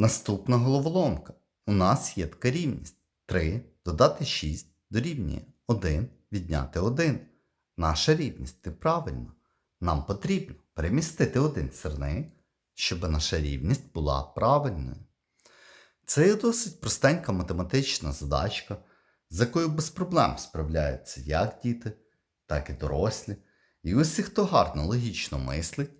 Наступна головоломка. У нас є така рівність. 3 додати 6 дорівнює 1 відняти 1. Наша рівність неправильна. Нам потрібно перемістити один сирник, щоб наша рівність була правильною. Це досить простенька математична задачка, з якою без проблем справляються як діти, так і дорослі. І усі, хто гарно логічно мислить,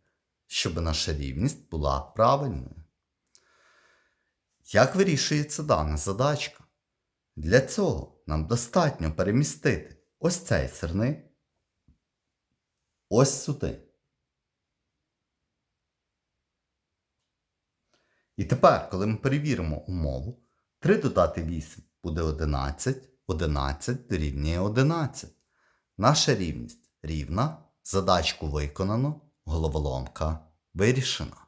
щоб наша рівність була правильною. Як вирішується дана задачка? Для цього нам достатньо перемістити ось цей сирник ось сюди. І тепер, коли ми перевіримо умову, 3 додати 8 буде 11, 11 дорівнює 11. Наша рівність рівна, задачку виконано, головоломка вирішена.